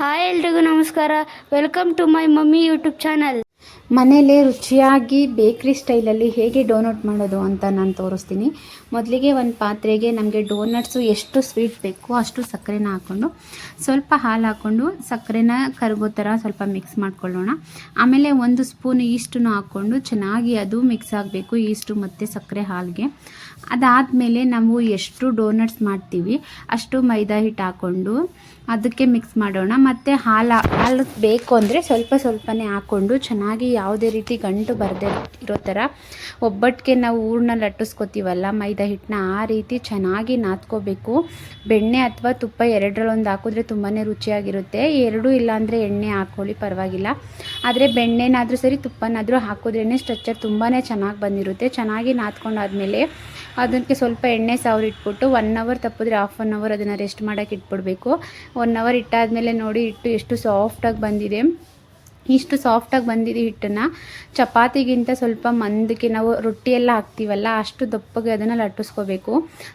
Hi ಎಲ್ರಿಗೂ ನಮಸ್ಕಾರ. Welcome to my mummy YouTube channel ಮನೇಲೇ ರುಚಿಯಾಗಿ ಬೇಕ್ರಿ ಸ್ಟೈಲಲ್ಲಿ ಹೇಗೆ ಡೋನಟ್ ಮಾಡೋದು ಅಂತ ನಾನು ತೋರಿಸ್ತೀನಿ. ಮೊದಲಿಗೆ ಒಂದು ಪಾತ್ರೆಗೆ ನಮಗೆ ಡೋನಟ್ಸು ಎಷ್ಟು ಸ್ವೀಟ್ ಬೇಕು ಅಷ್ಟು ಸಕ್ಕರೆನ ಹಾಕ್ಕೊಂಡು ಸ್ವಲ್ಪ ಹಾಲು ಹಾಕ್ಕೊಂಡು ಸಕ್ಕರೆನ ಕರಗೋ ಥರ ಸ್ವಲ್ಪ ಮಿಕ್ಸ್ ಮಾಡ್ಕೊಳ್ಳೋಣ. ಆಮೇಲೆ ಒಂದು ಸ್ಪೂನ್ ಈಸ್ಟನ್ನು ಹಾಕ್ಕೊಂಡು ಚೆನ್ನಾಗಿ ಅದು ಮಿಕ್ಸ್ ಆಗಬೇಕು ಈಸ್ಟು ಮತ್ತು ಸಕ್ಕರೆ ಹಾಲಿಗೆ. ಅದಾದಮೇಲೆ ನಾವು ಎಷ್ಟು ಡೋನಟ್ಸ್ ಮಾಡ್ತೀವಿ ಅಷ್ಟು ಮೈದಾ ಹಿಟ್ಟು ಹಾಕ್ಕೊಂಡು ಅದಕ್ಕೆ ಮಿಕ್ಸ್ ಮಾಡೋಣ. ಮತ್ತು ಹಾಲು ಹಾಲು ಬೇಕು ಅಂದರೆ ಸ್ವಲ್ಪ ಸ್ವಲ್ಪನೇ ಹಾಕ್ಕೊಂಡು ಚೆನ್ನಾಗಿ ಯಾವುದೇ ರೀತಿ ಗಂಟು ಬರದೇ ಇರೋ ಥರ ಒಬ್ಬಟ್ಟಿಗೆ ನಾವು ಹೂರ್ಣ ಲಟ್ಟಿಸ್ಕೊತೀವಲ್ಲ, ಮೈದಾ ಹಿಟ್ಟನ್ನ ಆ ರೀತಿ ಚೆನ್ನಾಗಿ ನಾದ್ಕೋಬೇಕು. ಬೆಣ್ಣೆ ಅಥವಾ ತುಪ್ಪ ಎರಡರಲ್ಲೊಂದು ಹಾಕಿದ್ರೆ ತುಂಬಾ ರುಚಿಯಾಗಿರುತ್ತೆ. ಎರಡೂ ಇಲ್ಲಾಂದರೆ ಎಣ್ಣೆ ಹಾಕ್ಕೊಳ್ಳಿ, ಪರವಾಗಿಲ್ಲ. ಆದರೆ ಬೆಣ್ಣೆನಾದರೂ ಸರಿ, ತುಪ್ಪನಾದರೂ ಹಾಕಿದ್ರೇ ಸ್ಟ್ರಕ್ಚರ್ ತುಂಬಾ ಚೆನ್ನಾಗಿ ಬಂದಿರುತ್ತೆ. ಚೆನ್ನಾಗಿ ನಾದ್ಕೊಂಡಾದ್ಮೇಲೆ ಅದಕ್ಕೆ ಸ್ವಲ್ಪ ಎಣ್ಣೆ ಸಾವಿರ ಇಟ್ಬಿಟ್ಟು ಒನ್ ಅವರ್ ತಪ್ಪಿದ್ರೆ ಹಾಫ್ ಆನ್ ಅವರ್ ಅದನ್ನು ರೆಸ್ಟ್ ಮಾಡೋಕ್ಕೆ ಇಟ್ಬಿಡಬೇಕು. ಒನ್ ಅವರ್ ಇಟ್ಟಾದಮೇಲೆ ನೋಡಿ ಇಟ್ಟು ಎಷ್ಟು ಸಾಫ್ಟಾಗಿ ಬಂದಿದೆ. ಇಷ್ಟು ಸಾಫ್ಟಾಗಿ ಬಂದಿದೆ ಹಿಟ್ಟನ್ನು. ಚಪಾತಿಗಿಂತ ಸ್ವಲ್ಪ ಮಂದಕ್ಕೆ ನಾವು ರೊಟ್ಟಿ ಎಲ್ಲ ಹಾಕ್ತೀವಲ್ಲ, ಅಷ್ಟು ದಪ್ಪಗೆ ಅದನ್ನು ಲಟ್ಟಿಸ್ಕೋಬೇಕು.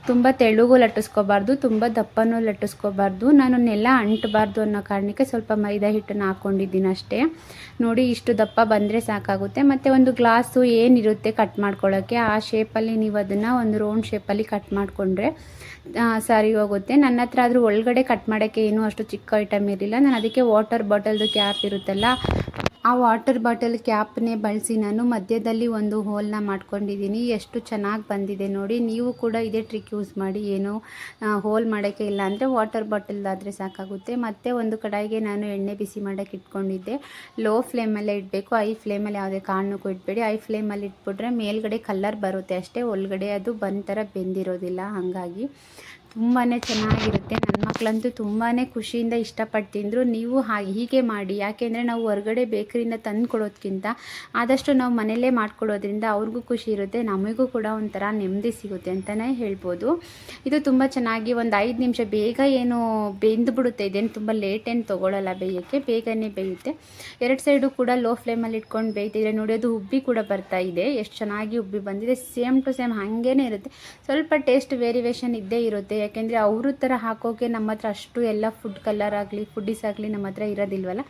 ತುಂಬ ತೆಳುಗೂ ಲಟ್ಟಿಸ್ಕೋಬಾರ್ದು, ತುಂಬ ದಪ್ಪನೂ ಲಟ್ಟಿಸ್ಕೋಬಾರ್ದು. ನಾನು ನೆಲ ಅಂಟಬಾರ್ದು ಅನ್ನೋ ಕಾರಣಕ್ಕೆ ಸ್ವಲ್ಪ ಮೈದಾ ಹಿಟ್ಟನ್ನು ಹಾಕ್ಕೊಂಡಿದ್ದೀನಿ ಅಷ್ಟೇ. ನೋಡಿ, ಇಷ್ಟು ದಪ್ಪ ಬಂದರೆ ಸಾಕಾಗುತ್ತೆ. ಮತ್ತು ಒಂದು ಗ್ಲಾಸು ಏನಿರುತ್ತೆ ಕಟ್ ಮಾಡ್ಕೊಳ್ಳೋಕ್ಕೆ ಆ ಶೇಪಲ್ಲಿ ನೀವು ಅದನ್ನು ಒಂದು ರೌಂಡ್ ಶೇಪಲ್ಲಿ ಕಟ್ ಮಾಡಿಕೊಂಡ್ರೆ ಸರಿ ಹೋಗುತ್ತೆ. ನನ್ನ ಹತ್ರ ಆದರೂ ಒಳಗಡೆ ಕಟ್ ಮಾಡೋಕ್ಕೆ ಏನೂ ಅಷ್ಟು ಚಿಕ್ಕ ಐಟಮ್ ಇರಲಿಲ್ಲ. ನಾನು ಅದಕ್ಕೆ ವಾಟರ್ ಬಾಟಲ್ದು ಕ್ಯಾಪ್ ಇರುತ್ತಲ್ಲ ಆ ವಾಟರ್ ಬಾಟಲ್ ಕ್ಯಾಪ್ನೇ ಬಳಸಿ ನಾನು ಮಧ್ಯದಲ್ಲಿ ಒಂದು ಹೋಲ್ನ ಮಾಡ್ಕೊಂಡಿದ್ದೀನಿ. ಎಷ್ಟು ಚೆನ್ನಾಗಿ ಬಂದಿದೆ ನೋಡಿ. ನೀವು ಕೂಡ ಇದೇ ಟ್ರಿಕ್ ಯೂಸ್ ಮಾಡಿ. ಏನು ಹೋಲ್ ಮಾಡೋಕ್ಕೆ ಇಲ್ಲ ಅಂದರೆ ವಾಟರ್ ಬಾಟಲ್ದಾದರೆ ಸಾಕಾಗುತ್ತೆ. ಮತ್ತು ಒಂದು ಕಡಾಯಿಗೆ ನಾನು ಎಣ್ಣೆ ಬಿಸಿ ಮಾಡೋಕ್ಕೆ ಇಟ್ಕೊಂಡಿದ್ದೆ. ಲೋ ಫ್ಲೇಮಲ್ಲೇ ಇಡಬೇಕು. ಐ ಫ್ಲೇಮಲ್ಲಿ ಯಾವುದೇ ಕಾರಣಕ್ಕೂ ಇಡಬೇಡಿ ಐ ಫ್ಲೇಮಲ್ಲಿ ಇಟ್ಬಿಟ್ರೆ ಮೇಲ್ಗಡೆ ಕಲರ್ ಬರುತ್ತೆ ಅಷ್ಟೇ. ಒಳಗಡೆ ಅದು ಬಂದ ಥರ ಬೆಂದಿರೋದಿಲ್ಲ. ಹಾಗಾಗಿ ತುಂಬಾ ಚೆನ್ನಾಗಿರುತ್ತೆ. ನನ್ನ ಮಕ್ಕಳಂತೂ ತುಂಬಾ ಖುಷಿಯಿಂದ ಇಷ್ಟಪಟ್ಟು ತಿಂದರು ನೀವು ಹಾಗೆ ಹೀಗೆ ಮಾಡಿ. ಯಾಕೆಂದರೆ ನಾವು ಹೊರಗಡೆ ಬೇಕರಿಯಿಂದ ತಂದು ಕೊಡೋದಕ್ಕಿಂತ ಆದಷ್ಟು ನಾವು ಮನೆಯಲ್ಲೇ ಮಾಡ್ಕೊಡೋದ್ರಿಂದ ಅವ್ರಿಗೂ ಖುಷಿ ಇರುತ್ತೆ, ನಮಗೂ ಕೂಡ ಒಂಥರ ನೆಮ್ಮದಿ ಸಿಗುತ್ತೆ ಅಂತಲೇ ಹೇಳ್ಬೋದು. ಇದು ತುಂಬ ಚೆನ್ನಾಗಿ ಒಂದು ಐದು ನಿಮಿಷ ಬೇಗ ಏನು ಬೆಂದು ಬಿಡುತ್ತೆ. ಇದೇನು ತುಂಬ ಲೇಟ್ ಏನು ತೊಗೊಳ್ಳಲ್ಲ ಬೇಯೋಕ್ಕೆ, ಬೇಗನೆ ಬೇಯುತ್ತೆ. ಎರಡು ಸೈಡು ಕೂಡ ಲೋ ಫ್ಲೇಮಲ್ಲಿ ಇಟ್ಕೊಂಡು ಬೇಯ್ತಿದ್ರೆ ನೋಡಿ, ಅದು ಉಬ್ಬಿ ಕೂಡ ಬರ್ತಾ ಇದೆ. ಎಷ್ಟು ಚೆನ್ನಾಗಿ ಉಬ್ಬಿ ಬಂದಿದೆ. ಸೇಮ್ ಟು ಸೇಮ್ ಹಾಗೇ ಇರುತ್ತೆ. ಸ್ವಲ್ಪ ಟೇಸ್ಟ್ ವೇರಿಯೇಷನ್ ಇದ್ದೇ ಇರುತ್ತೆ. ಯಾಕೆಂದರೆ ಅವ್ರ ಥರ ಹಾಕೋಕೆ ನಮ್ಮ ಹತ್ರ ಅಷ್ಟು ಎಲ್ಲ ಫುಡ್ ಕಲರ್ ಆಗಲಿ ಫುಡ್ಡಿಸ್ ಆಗಲಿ ನಮ್ಮ ಹತ್ರ ಇರೋದಿಲ್ವಲ್ಲ?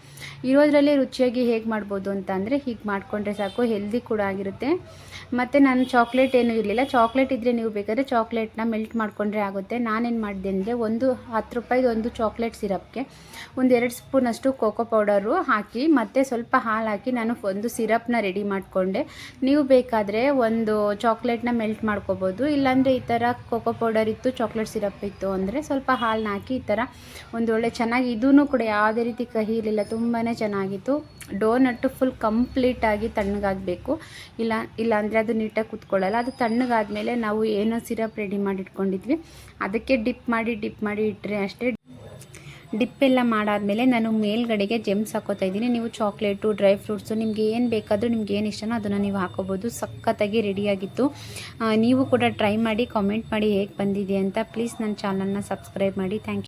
ಇರೋದ್ರಲ್ಲಿ ರುಚಿಯಾಗಿ ಹೇಗೆ ಮಾಡ್ಬೋದು ಅಂತ ಅಂದರೆ ಹೀಗೆ ಮಾಡಿಕೊಂಡ್ರೆ ಸಾಕು ಹೆಲ್ದಿ ಕೂಡ ಆಗಿರುತ್ತೆ. ಮತ್ತು ನಾನು ಚಾಕ್ಲೇಟ್ ಏನೂ ಇರಲಿಲ್ಲ. ಚಾಕ್ಲೇಟ್ ಇದ್ದರೆ ನೀವು ಬೇಕಾದರೆ ಚಾಕ್ಲೇಟ್ನ ಮೆಲ್ಟ್ ಮಾಡಿಕೊಂಡ್ರೆ ಆಗುತ್ತೆ. ನಾನೇನು ಮಾಡಿದೆ ಅಂದರೆ ಒಂದು ಹತ್ತು ರೂಪಾಯಿದು ಒಂದು ಚಾಕ್ಲೇಟ್ ಸಿರಪ್ಗೆ ಒಂದು ಎರಡು ಸ್ಪೂನಷ್ಟು ಕೋಕೋ ಪೌಡರು ಹಾಕಿ, ಮತ್ತು ಸ್ವಲ್ಪ ಹಾಲು ಹಾಕಿ ನಾನು ಒಂದು ಸಿರಪ್ನ ರೆಡಿ ಮಾಡಿಕೊಂಡೆ. ನೀವು ಬೇಕಾದರೆ ಒಂದು ಚಾಕ್ಲೇಟ್ನ ಮೆಲ್ಟ್ ಮಾಡ್ಕೋಬೋದು. ಇಲ್ಲಾಂದರೆ ಈ ಥರ ಕೋಕೋ ಪೌಡರ್ ಇತ್ತು ಚಾಕ್ಲೇಟ್ ಸಿರಪ್ ಇತ್ತು ಅಂದರೆ ಸ್ವಲ್ಪ ಹಾಲನ್ನ ಹಾಕಿ ಈ ಥರ ಒಂದು ಒಳ್ಳೆ ಚೆನ್ನಾಗಿ ಇದೂ ಕೂಡ ಯಾವುದೇ ರೀತಿ ಕಹಿ ಇರಲಿಲ್ಲ ತುಂಬಾ ಚೆನ್ನಾಗಿತ್ತು ಡೋನಟ್ಟು ಫುಲ್ ಕಂಪ್ಲೀಟಾಗಿ ತಣ್ಣಗಾಗಬೇಕು. ಇಲ್ಲ, ಇಲ್ಲಾಂದರೆ ಅದು ನೀಟಾಗಿ ಕುತ್ಕೊಳ್ಳಲ್ಲ. ಅದು ತಣ್ಣಗಾದ್ಮೇಲೆ ನಾವು ಏನೋ ಸಿರಪ್ ರೆಡಿ ಮಾಡಿ ಇಟ್ಕೊಂಡಿದ್ವಿ ಅದಕ್ಕೆ ಡಿಪ್ ಮಾಡಿ ಡಿಪ್ ಮಾಡಿ ಇಟ್ಟರೆ ಅಷ್ಟೇ ಡಿಪ್ ಎಲ್ಲ ಮಾಡಾದಮೇಲೆ ನಾನು ಮೇಲ್ಗಡೆಗೆ ಜೆಮ್ಸ್ ಹಾಕೋತಾ ಇದ್ದೀನಿ. ನೀವು ಚಾಕ್ಲೇಟು, ಡ್ರೈ ಫ್ರೂಟ್ಸು, ನಿಮ್ಗೆ ಏನು ಬೇಕಾದರೂ ನಿಮ್ಗೆ ಏನು ಇಷ್ಟನೋ ಅದನ್ನು ನೀವು ಹಾಕೋಬೋದು. ಸಖತ್ತಾಗಿ ರೆಡಿಯಾಗಿತ್ತು. ನೀವು ಕೂಡ ಟ್ರೈ ಮಾಡಿ, ಕಾಮೆಂಟ್ ಮಾಡಿ ಹೇಗೆ ಬಂದಿದೆ ಅಂತ ಪ್ಲೀಸ್ ನನ್ನ ಚಾನಲ್ನ ಸಬ್ಸ್ಕ್ರೈಬ್ ಮಾಡಿ. Thank you.